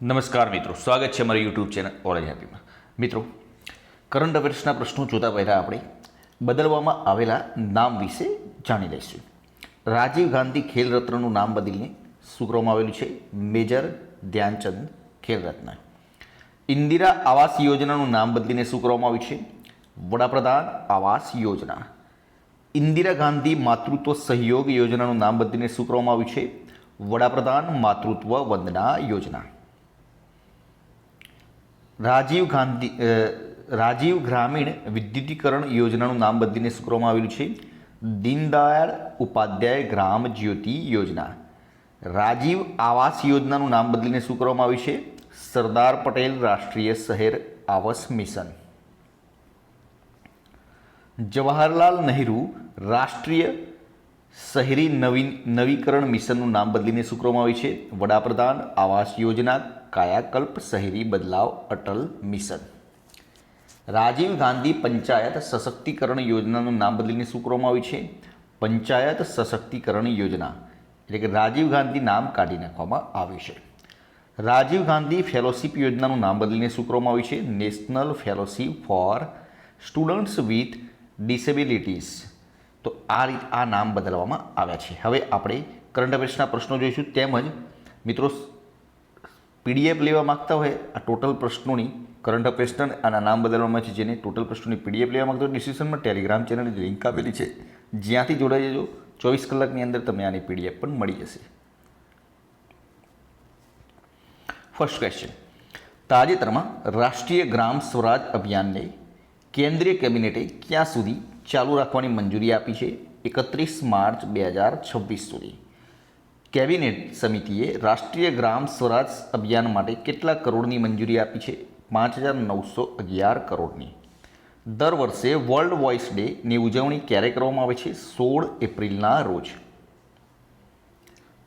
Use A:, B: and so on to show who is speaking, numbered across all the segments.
A: નમસ્કાર મિત્રો, સ્વાગત છે અમારી યુટ્યુબ ચેનલ ઓરેન્જ હેપીમાં મિત્રો, કરંટ અફેર્સના પ્રશ્નો જોતા પહેલાં આપણે બદલવામાં આવેલા નામ વિશે જાણી લઈશું. રાજીવ ગાંધી ખેલ રત્નનું નામ બદલીને શું આવેલું છે મેજર ધ્યાનચંદ ખેલ રત્ન ઇન્દિરા આવાસ યોજનાનું નામ બદલીને શું આવ્યું છે વડાપ્રધાન આવાસ યોજના. ઇન્દિરા ગાંધી માતૃત્વ સહયોગ યોજનાનું નામ બદલીને શું આવ્યું છે વડાપ્રધાન માતૃત્વ વંદના યોજના. રાજીવ ગાંધી રાજીવ ગ્રામીણ વિદ્યુતીકરણ યોજનાનું નામ બદલીને શું કરવામાં આવેલું છે? દીનદયાળ ઉપાધ્યાય ગ્રામ જ્યોતિ યોજના. રાજીવ આવાસ યોજનાનું નામ બદલીને શું કરવામાં આવ્યું છે? સરદાર પટેલ રાષ્ટ્રીય શહેર આવાસ મિશન. જવાહરલાલ નહેરુ રાષ્ટ્રીય શહેરી નવીન નવીકરણ મિશનનું નામ બદલીને શું કરવામાં આવ્યું છે. વડાપ્રધાન આવાસ યોજના, કાયાકલ્પ, શહેરી બદલાવ, અટલ મિશન. રાજીવ ગાંધી પંચાયત સશક્તિકરણ યોજનાનું નામ બદલીને શું આવ્યું છે. પંચાયત સશક્તિકરણ યોજના, એટલે કે રાજીવ ગાંધી નામ કાઢી નાખવામાં આવ્યું છે. રાજીવ ગાંધી ફેલોશિપ યોજનાનું નામ બદલીને શું આવ્યું છે. National fellowship for students with disabilities. તો આ રીત આ નામ બદલવામાં આવ્યા છે. હવે આપણે કરંટ અફેર્સના પ્રશ્નો જોઈશું. તેમજ મિત્રો પીડીએફ લેવા માગતા હોય આ ટોટલ પ્રશ્નોની કરંટ અફેર્સના આના નામ બદલવામાં છે જેને ટોટલ પ્રશ્નોની પીડીએફ લેવા માગતા હોય ડિસ્ક્રિપ્શનમાં ટેલિગ્રામ ચેનલની લિંક આપેલી છે. જ્યાંથી જોડાઈ જજો. ચોવીસ કલાકની અંદર તમને આની પીડીએફ પણ મળી જશે. ફર્સ્ટ ક્વેશ્ચન તાજેતરમાં રાષ્ટ્રીય ગ્રામ સ્વરાજ અભિયાનને કેન્દ્રીય કેબિનેટે ક્યાં સુધી ચાલુ રાખવાની મંજૂરી આપી છે એકત્રીસ માર્ચ બે હજાર છવ્વીસ સુધી. કેબિનેટ સમિતિએ રાષ્ટ્રીય ગ્રામ સ્વરાજ અભિયાન માટે કેટલા કરોડની મંજૂરી આપી છે? પાંચ હજાર નવસો અગિયાર કરોડની. દર વર્ષે વર્લ્ડ વોઇસ ડેની ઉજવણી ક્યારે કરવામાં આવે છે? સોળ એપ્રિલના રોજ.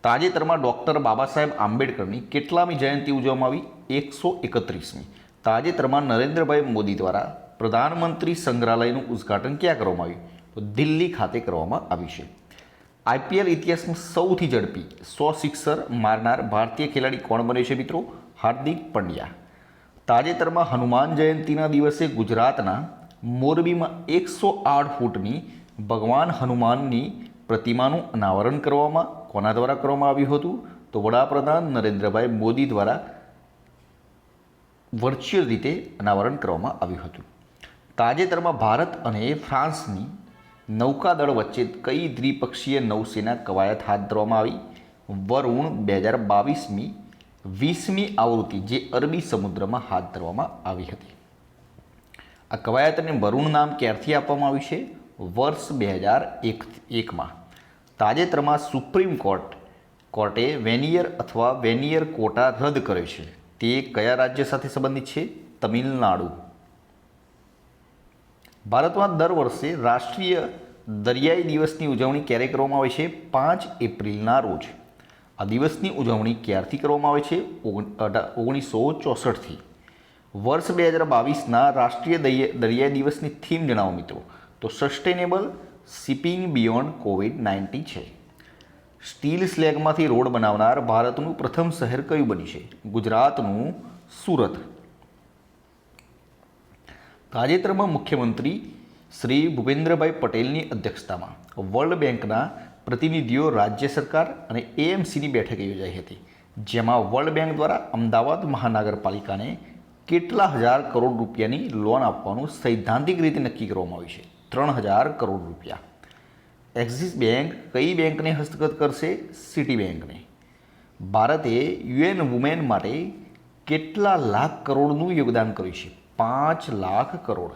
A: તાજેતરમાં ડૉક્ટર બાબા સાહેબ આંબેડકરની કેટલામી જયંતિ ઉજવવામાં આવી? એકસો એકત્રીસમી. તાજેતરમાં નરેન્દ્રભાઈ મોદી દ્વારા પ્રધાનમંત્રી સંગ્રહાલયનું ઉદ્ઘાટન ક્યાં કરવામાં આવ્યું? તો દિલ્હી ખાતે કરવામાં આવ્યું છે. આઈપીએલ ઇતિહાસમાં સૌથી ઝડપી સો સિક્સર મારનાર ભારતીય ખેલાડી કોણ બન્યો છે મિત્રો? હાર્દિક પંડ્યા. તાજેતરમાં હનુમાન જયંતિના દિવસે ગુજરાતના મોરબીમાં એકસો આઠ ફૂટની ભગવાન હનુમાનની પ્રતિમાનું અનાવરણ કરવામાં, કોના દ્વારા કરવામાં આવ્યું હતું? તો વડાપ્રધાન નરેન્દ્રભાઈ મોદી દ્વારા વર્ચ્યુઅલ રીતે અનાવરણ કરવામાં આવ્યું હતું. તાજેતરમાં ભારત અને ફ્રાન્સની નૌકાદળ વચ્ચે કઈ દ્વિપક્ષીય નૌસેના કવાયત હાથ ધરવામાં આવી? વરુણ બે હજાર બાવીસમી વીસમી આવૃત્તિ જે અરબી સમુદ્રમાં હાથ ધરવામાં આવી હતી. આ કવાયતને વરુણ નામ ક્યારથી આપવામાં આવ્યું છે? વર્ષ બે હજાર એક એકમાં તાજેતરમાં સુપ્રીમ કોર્ટ, કોર્ટે વેનિયર અથવા વેનિયર કોટા રદ કર્યો છે. તે કયા રાજ્ય સાથે સંબંધિત છે? તમિલનાડુ. ભારતમાં દર વર્ષે રાષ્ટ્રીય દરિયાઈ દિવસની ઉજવણી ક્યારે કરવામાં આવે છે? પાંચ એપ્રિલના રોજ. આ દિવસની ઉજવણી ક્યારથી કરવામાં આવે છે? ઓગણીસો ચોસઠથી. વર્ષ બે હજાર બાવીસના રાષ્ટ્રીય દરિયા, દરિયાઈ દિવસની થીમ જણાવો મિત્રો. તો sustainable shipping beyond COVID nineteen છે. સ્ટીલ સ્લેગમાંથી રોડ બનાવનાર ભારતનું પ્રથમ શહેર કયું બન્યું છે? ગુજરાતનું સુરત. તાજેતરમાં મુખ્યમંત્રી શ્રી ભૂપેન્દ્રભાઈ પટેલની અધ્યક્ષતામાં વર્લ્ડ બેંકના પ્રતિનિધિઓ, રાજ્ય સરકાર અને એએમસીની બેઠક યોજાઈ હતી, જેમાં વર્લ્ડ બેંક દ્વારા અમદાવાદ મહાનગરપાલિકાને કેટલા હજાર કરોડ રૂપિયાની લોન આપવાનું સૈદ્ધાંતિક રીતે નક્કી કરવામાં આવ્યું છે. ત્રણ હજાર કરોડ રૂપિયા. એક્સિસ બેંક કઈ બેંકને હસ્તગત કરશે? સિટી બેંકને. ભારતે યુએન વુમેન માટે કેટલા લાખ કરોડનું યોગદાન કર્યું છે? પાંચ lakh crore.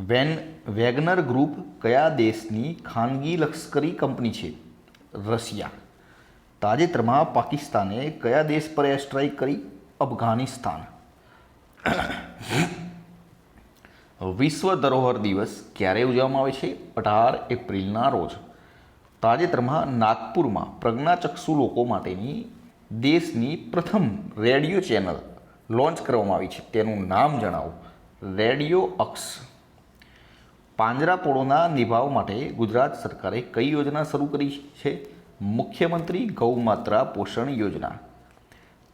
A: Van Wagner group કયા દેશની ખાનગી લશ્કરી કંપની છે? રશિયા. તાજેતરમાં પાકિસ્તાને કયા દેશ પર એર સ્ટ્રાઇક કરી? અફઘાનિસ્તાન. વિશ્વ ધરોહર દિવસ ક્યારે ઉજવવામાં આવે છે? અઢાર એપ્રિલના રોજ. તાજેતરમાં નાગપુરમાં પ્રજ્ઞાચક્ષુ લોકો માટેની દેશની પ્રથમ રેડિયો ચેનલ લોન્ચ કરવામાં આવી છે. તેનું નામ જણાવો. રેડિયો અક્ષ પાંજરાપોળોના નિભાવ માટે ગુજરાત સરકારે કઈ યોજના શરૂ કરી છે? મુખ્યમંત્રી ગૌમાત્રા પોષણ યોજના.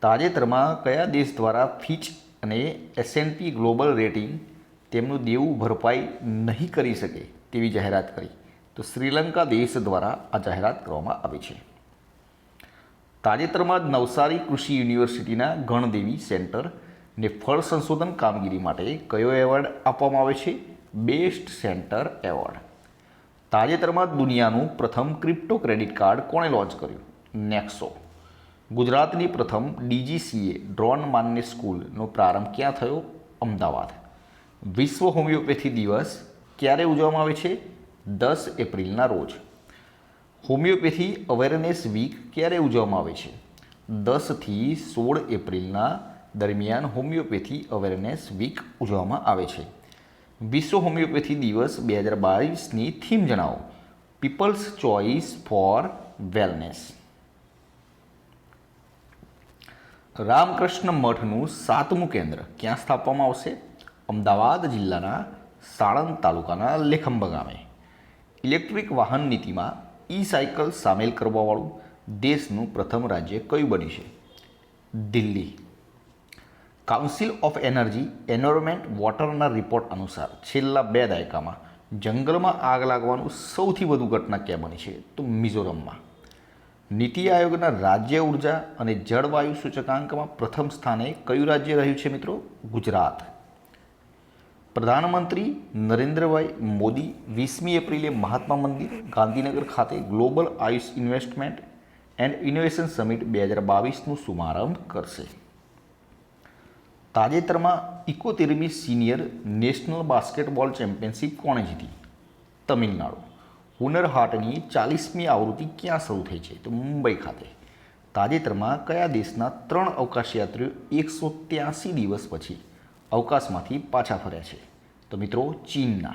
A: તાજેતરમાં કયા દેશ દ્વારા ફીચ અને એસએનપી ગ્લોબલ રેટિંગ તેમનું દેવું ભરપાઈ નહીં કરી શકે તેવી જાહેરાત કરી? તો શ્રીલંકા દેશ દ્વારા આ જાહેરાત કરવામાં આવી છે. તાજેતરમાં જ નવસારી કૃષિ યુનિવર્સિટીના ગણદેવી સેન્ટર ને ફળ સંશોધન કામગીરી માટે કયો એવોર્ડ આપવામાં આવે છે? Best centre award. તાજેતરમાં જ દુનિયાનું પ્રથમ ક્રિપ્ટો ક્રેડિટ કાર્ડ કોણે લોન્ચ કર્યું? નેક્સો. ગુજરાતની પ્રથમ ડીજીસીએ ડ્રોન માન્ય સ્કૂલનો પ્રારંભ ક્યાં થયો? અમદાવાદ. વિશ્વ હોમિયોપેથી દિવસ ક્યારે ઉજવવામાં આવે છે? દસ એપ્રિલના રોજ. હોમિયોપેથી અવેરનેસ વીક ક્યારે ઉજવવામાં આવે છે? દસથી સોળ એપ્રિલના દરમિયાન હોમિયોપેથી અવેરનેસ વીક ઉજવવામાં આવે છે. વિશ્વ હોમિયોપેથી દિવસ બે હજાર બાવીસની થીમ જણાવો. People's choice for wellness. Ramakrishna મઠનું સાતમું કેન્દ્ર ક્યાં સ્થાપવામાં આવશે? અમદાવાદ જિલ્લાના સાણંદ તાલુકાના લેખંબ ગામે. ઇલેક્ટ્રિક વાહન નીતિમાં ઈ સાયકલ સામેલ કરવાવાળું દેશનું પ્રથમ રાજ્ય કયું બન્યું છે? Delhi. Council of energy environment વોટરના report અનુસાર છેલ્લા બે દાયકામાં જંગલમાં આગ લાગવાનું સૌથી વધુ ઘટના ક્યાં બની છે? તો મિઝોરમમાં. નીતિ આયોગના રાજ્ય ઊર્જા અને જળવાયુ સૂચકાંકમાં પ્રથમ સ્થાને કયું રાજ્ય રહ્યું છે મિત્રો? ગુજરાત. પ્રધાનમંત્રી નરેન્દ્રભાઈ મોદી વીસમી એપ્રિલે મહાત્મા મંદિર, ગાંધીનગર ખાતે global AYUSH investment and innovation summit બે હજાર બાવીસનું શુભારંભ કરશે. તાજેતરમાં ઇકોતેરમી સિનિયર નેશનલ બાસ્કેટબોલ ચેમ્પિયનશિપ કોણે જીતી? તમિલનાડુ. હુનર હાટની ચાલીસમી આવૃત્તિ ક્યાં શરૂ થઈ છે? તો મુંબઈ ખાતે. તાજેતરમાં કયા દેશના ત્રણ અવકાશયાત્રીઓ એકસો ત્યાસી દિવસ પછી અવકાશમાંથી પાછા ફર્યા છે. તો મિત્રો, ચીનના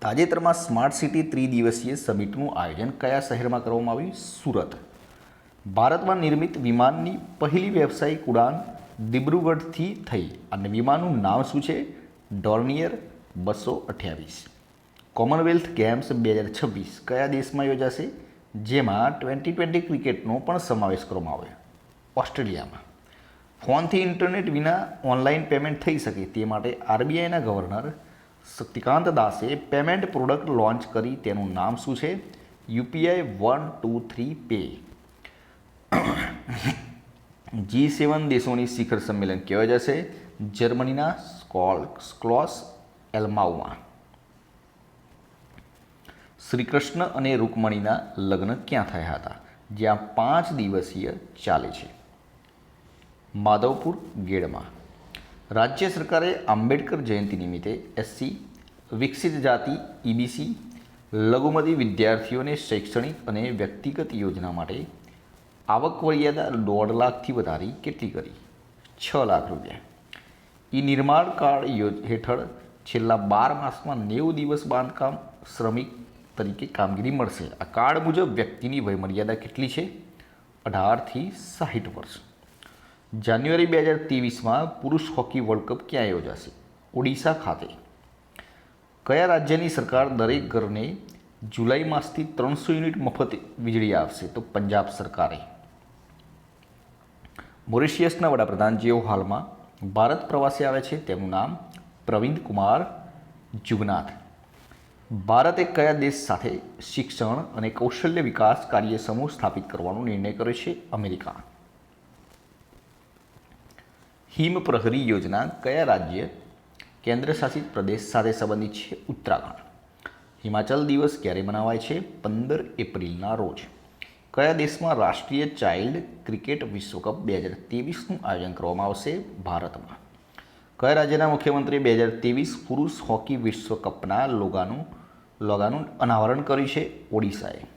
A: તાજેતરમાં સ્માર્ટ સિટી ત્રિદિવસીય સમિટનું આયોજન કયા શહેરમાં કરવામાં આવ્યું? સુરત. ભારતમાં નિર્મિત વિમાનની પહેલી વ્યવસાયિક ઉડાન દિબ્રુગઢથી થઈ અને વિમાનનું નામ શું છે? ડોર્નિયર બસો અઠ્યાવીસ. કોમનવેલ્થ ગેમ્સ બે હજાર છવ્વીસ કયા દેશમાં યોજાશે? જેમાં ટ્વેન્ટી ટ્વેન્ટી ક્રિકેટનો પણ સમાવેશ કરવામાં આવ્યો. ઓસ્ટ્રેલિયામાં. ફોનથી ઇન્ટરનેટ વિના ઓનલાઈન પેમેન્ટ થઈ શકે તે માટે આરબીઆઈના ગવર્નર શક્તિકાંત દાસે પેમેન્ટ પ્રોડક્ટ લોન્ચ કરી તેનું નામ શું છે? UPI one, two, three, pay. G seven દેશોની શિખર સંમેલન કહેવાય જશે જર્મનીના સ્કોલ સ્ક્લોસ, એલ્માઉમાં. શ્રી કૃષ્ણ અને રૂકમણીના લગ્ન ક્યાં થયા હતા? જ્યાં પાંચ દિવસીય ચાલે છે. માધવપુર, ગેડમાં. રાજ્ય સરકારે આંબેડકર જયંતિ નિમિત્તે એસસી વિકસિત જાતિ ઈબીસી લઘુમતી વિદ્યાર્થીઓને શૈક્ષણિક અને વ્યક્તિગત યોજના માટે આવક મર્યાદા દોઢ લાખથી વધારી કેટલી કરી? છ લાખ રૂપિયા. ઈ નિર્માણ કાર્ડ હેઠળ છેલ્લા બાર માસમાં નેવું દિવસ બાંધકામ શ્રમિક તરીકે કામગીરી મળશે. આ કાર્ડ મુજબ વ્યક્તિની વયમર્યાદા કેટલી છે? અઢારથી સાહીઠ વર્ષ. જાન્યુઆરી બે હજાર ત્રેવીસમાં પુરુષ હોકી વર્લ્ડ કપ ક્યાં યોજાશે? ઓડિશા ખાતે. કયા રાજ્યની સરકાર દરેક ઘરને જુલાઈ માસથી ત્રણસો યુનિટ મફત વીજળી આપશે? તો પંજાબ સરકારે. મોરિશિયસના વડાપ્રધાન જેઓ હાલમાં ભારત પ્રવાસે આવે છે, તેમનું નામ પ્રવિંદ કુમાર જુગનાથ. ભારતે કયા દેશ સાથે શિક્ષણ અને કૌશલ્ય વિકાસ કાર્ય સમૂહ સ્થાપિત કરવાનો નિર્ણય કર્યો છે? અમેરિકા. હિમ પ્રહરી યોજના કયા રાજ્ય કેન્દ્ર શાસિત પ્રદેશ સાથે સંબંધિત છે? ઉત્તરાખંડ. હિમાચલ દિવસ ક્યારે મનાવાય છે? પંદર એપ્રિલના રોજ. કયા દેશમાં રાષ્ટ્રીય ચાઇલ્ડ ક્રિકેટ વિશ્વકપ બે હજાર ત્રેવીસનું આયોજન કરવામાં આવશે? ભારતમાં. કયા રાજ્યના મુખ્યમંત્રી બે હજાર ત્રેવીસ પુરુષ હોકી વિશ્વકપના લોગાનું લોગાનું અનાવરણ કર્યું છે? ઓડિશાએ.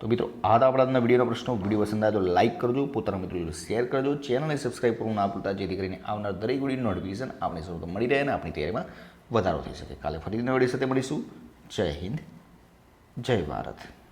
A: તો મિત્રો, આ હતા આપણા આજના વિડીયોનો પ્રશ્નો. વીડિયો પસંદ આવે તો લાઇક કરજો. પોતાના મિત્રો શેર કરજો. ચેનલને સબસ્ક્રાઈબ કરવું ના ભૂલતા, જેથી કરીને આવનાર દરેક વીડિયો નોટિફિકેશન આપણે સૌ મળી રહે અને આપણી તૈયારીમાં વધારો થઈ શકે. કાલે ફરીથી નવી સાથે મળીશું. જય હિન્દ, જય ભારત.